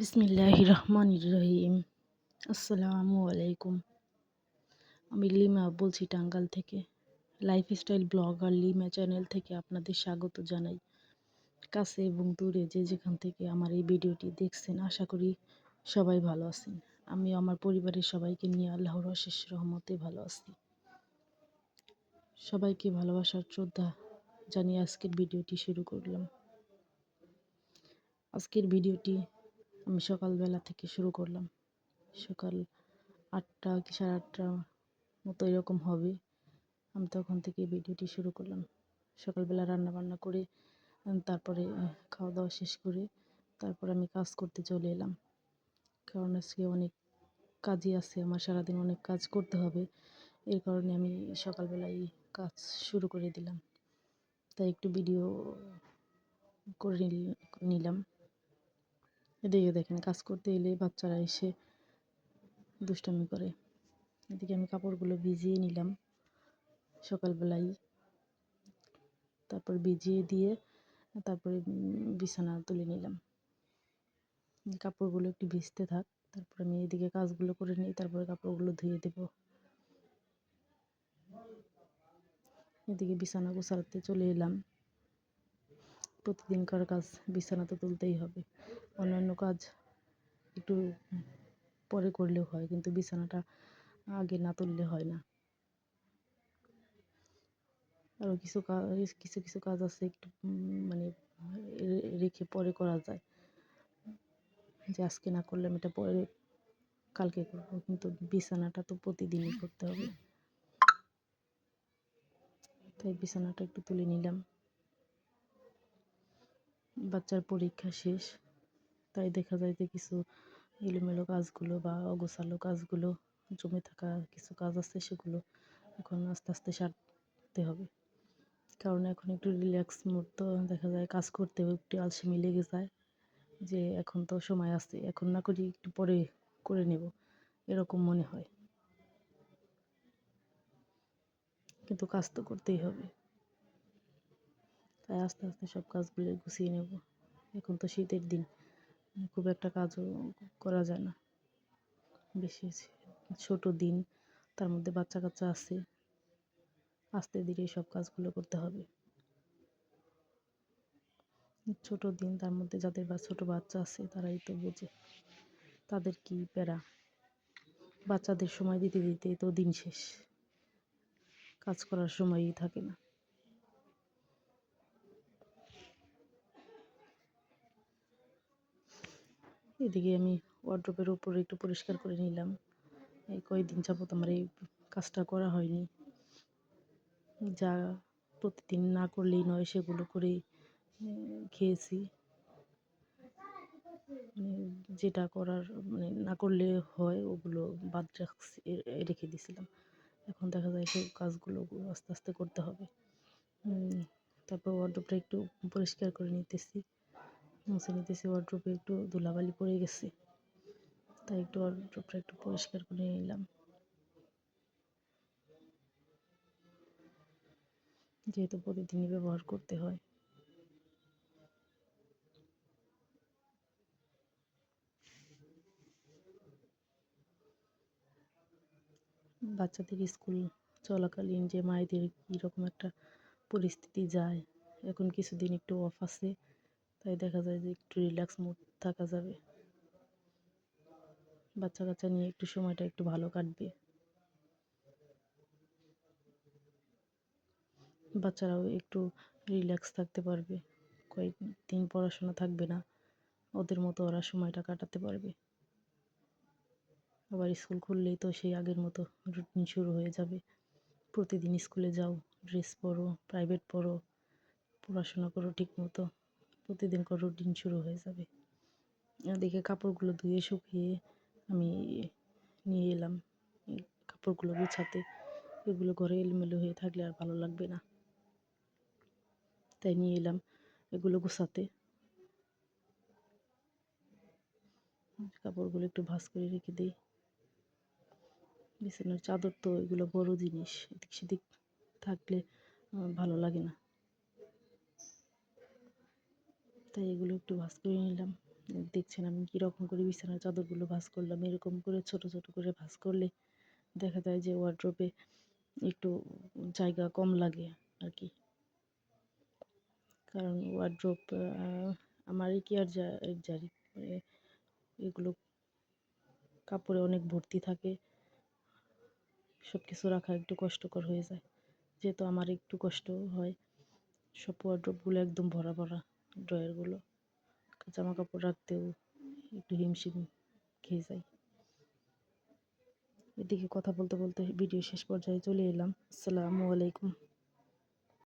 বিসমিল্লাহ রহমান রহিম। আসসালামু আলাইকুম। আমি লিমা বলছি টাঙ্গাল থেকে। লাইফস্টাইল ব্লগার লিমা চ্যানেল থেকে আপনাদের স্বাগত জানাই। কাছে এবং দূরে যে যেখান থেকে আমার এই ভিডিওটি দেখছেন, আশা করি সবাই ভালো আছেন। আমি আমার পরিবারের সবাইকে নিয়ে আল্লাহর অশেষ রহমতে ভালো আছি। সবাইকে ভালোবাসার শ্রদ্ধা জানিয়ে আজকের ভিডিওটি শুরু করলাম। আজকের ভিডিওটি আমি সকালবেলা থেকে শুরু করলাম। সকাল আটটা কি সাড়ে আটটা মতো এরকম হবে। আমি তখন থেকে ভিডিওটি শুরু করলাম। সকালবেলা রান্না বান্না করে তারপরে খাওয়া দাওয়া শেষ করে, তারপর আমি কাজ করতে চলে এলাম। কারণ আজকে অনেক কাজই আছে, আমার সারাদিন অনেক কাজ করতে হবে। এর কারণে আমি সকালবেলায় কাজ শুরু করে দিলাম। তাই একটু ভিডিও করে নিলাম। এদিকে দেখেন কাজ করতে এলে বাচ্চারা এসে দুষ্টামি করে। এদিকে আমি কাপড়গুলো ভিজিয়ে নিলাম সকালবেলায় তারপর ভিজিয়ে দিয়ে তারপরে বিছানা তুলে নিলাম। কাপড়গুলো একটু ভিজতে থাক, তারপর আমি এদিকে কাজগুলো করে নিই তারপরে কাপড়গুলো ধুয়ে দেব। এদিকে বিছানা গোছাতে চলে এলাম। প্রতিদিনকার কাজ বিছানা তো তুলতেই হবে। অন্যান্য কাজ একটু পরে করলেও হয়, কিন্তু বিছানাটা আগে না তুললে হয় না। আরও কিছু কাজ কিছু কিছু কাজ আছে একটু মানে রেখে পরে করা যায়। যে আজকে না করলে আমি এটা পরে কালকে করব, কিন্তু বিছানাটা তো প্রতিদিনই করতে হবে। তাই বিছানাটা একটু তুলে নিলাম। বাচ্চার পরীক্ষা শেষ। তাই দেখা যায় যে কিছু এলোমেলো কাজগুলো বা অগোছালো কাজগুলো, জমে থাকা কিছু কাজ আছে সেগুলো এখন আস্তে আস্তে সারতে হবে। কারণ এখন একটু রিল্যাক্স মুড তো দেখা যায় কাজ করতেও একটু আলসেমি লেগে যায় যে এখন তো সময় আছে, এখন না করি একটু পরে করে নেব, এরকম মনে হয়। কিন্তু কাজ তো করতেই হবে। তাই আস্তে আস্তে সব কাজগুলো গুছিয়ে নেব। এখন তো শীতের দিন খুব একটা কাজও করা যায় না। বেশি ছোট দিন, তার মধ্যে বাচ্চা কাচ্চা আছে, আস্তে ধীরে সব কাজগুলো করতে হবে। ছোট দিন, তার মধ্যে যাদের বা, ছোট বাচ্চা আছে, তারাই তো বোঝে, তাদের কি প্যারা। বাচ্চাদের সময় দিতে দিতে তো দিন শেষ, কাজ করার সময়ই থাকে না। এদিকে আমি ওয়ার্ড্রোপের উপরে একটু পরিষ্কার করে নিলাম। এই কয়েকদিন যাবত আমার এই কাজটা করা হয়নি। যা প্রতিদিন না করলেই নয়, সেগুলো করে খেয়েছি। মানে যেটা করার মানে না করলে হয়, ওগুলো বাদ রাখছি রেখে দিয়েছিলাম এখন দেখা যায় সেই কাজগুলো আস্তে আস্তে করতে হবে। তারপর ওয়ার্ড্রোপটা একটু পরিষ্কার করে নিতেছি। মুছে নিতেছি ওয়ার্ড্রোপে একটু ধুলাবালি পড়ে গেছে। তাই একটু ওয়ার্ড্রোপটা একটু পরিষ্কার করে নিলাম। যেহেতু প্রতিদিনই ব্যবহার করতে হয়। বাচ্চাদের স্কুল চলাকালীন যে মায়েদের কীরকম একটা পরিস্থিতি যায়, এখন কিছুদিন একটু অফ আছে। তাই দেখা যায় যে একটু রিল্যাক্স মুড থাকা যাবে। বাচ্চা কাচ্চা নিয়ে একটু সময়টা একটু ভালো কাটবে। বাচ্চারাও একটু রিল্যাক্স থাকতে পারবে। কয়েকদিন পড়াশোনা থাকবে না, ওদের মতো ওরা সময়টা কাটাতে পারবে। আবার স্কুল খুললেই তো সেই আগের মতো রুটিন শুরু হয়ে যাবে। প্রতিদিন স্কুলে যাও ড্রেস পরো প্রাইভেট পড়ো পড়াশোনা করো ঠিক মতো প্রতিদিনকার রুটিন শুরু হয়ে যাবে। এদিকে কাপড়গুলো ধুয়ে শুকিয়ে আমি নিয়ে এলাম। কাপড়গুলো গুছাতে। এগুলো ঘরে এলোমেলো হয়ে থাকলে আর ভালো লাগবে না। তাই নিয়ে এলাম এগুলো গুছাতে। কাপড়গুলো একটু ভাস করে রেখে দিই। বিছানার চাদর তো এগুলো বড় জিনিস। এদিক সেদিক থাকলে ভালো লাগে না। তাই এগুলো একটু ভাঁজ করে নিলাম। দেখছেন আমি কীরকম করে বিছানার চাদরগুলো ভাঁজ করলাম। এরকম করে ছোট ছোট করে ভাঁজ করলে দেখা যায় যে ওয়ার্ড্রোপে একটু জায়গা কম লাগে আর কি কারণ ওয়ার্ড্রোপ আমারই কি আর জারি এগুলো কাপড়ে অনেক ভর্তি থাকে। সব কিছু রাখা একটু কষ্টকর হয়ে যায়। যেহেতু আমার একটু কষ্ট হয়, সব ওয়ার্ড্রোপগুলো একদম ভরা ভরা। ড্রয়ারগুলো জামা কাপড় রাখতেও একটু হিমশিম খেয়ে যাই। এদিকে কথা বলতে বলতে ভিডিও শেষ পর্যায়ে চলে এলাম। আসসালামু আলাইকুম।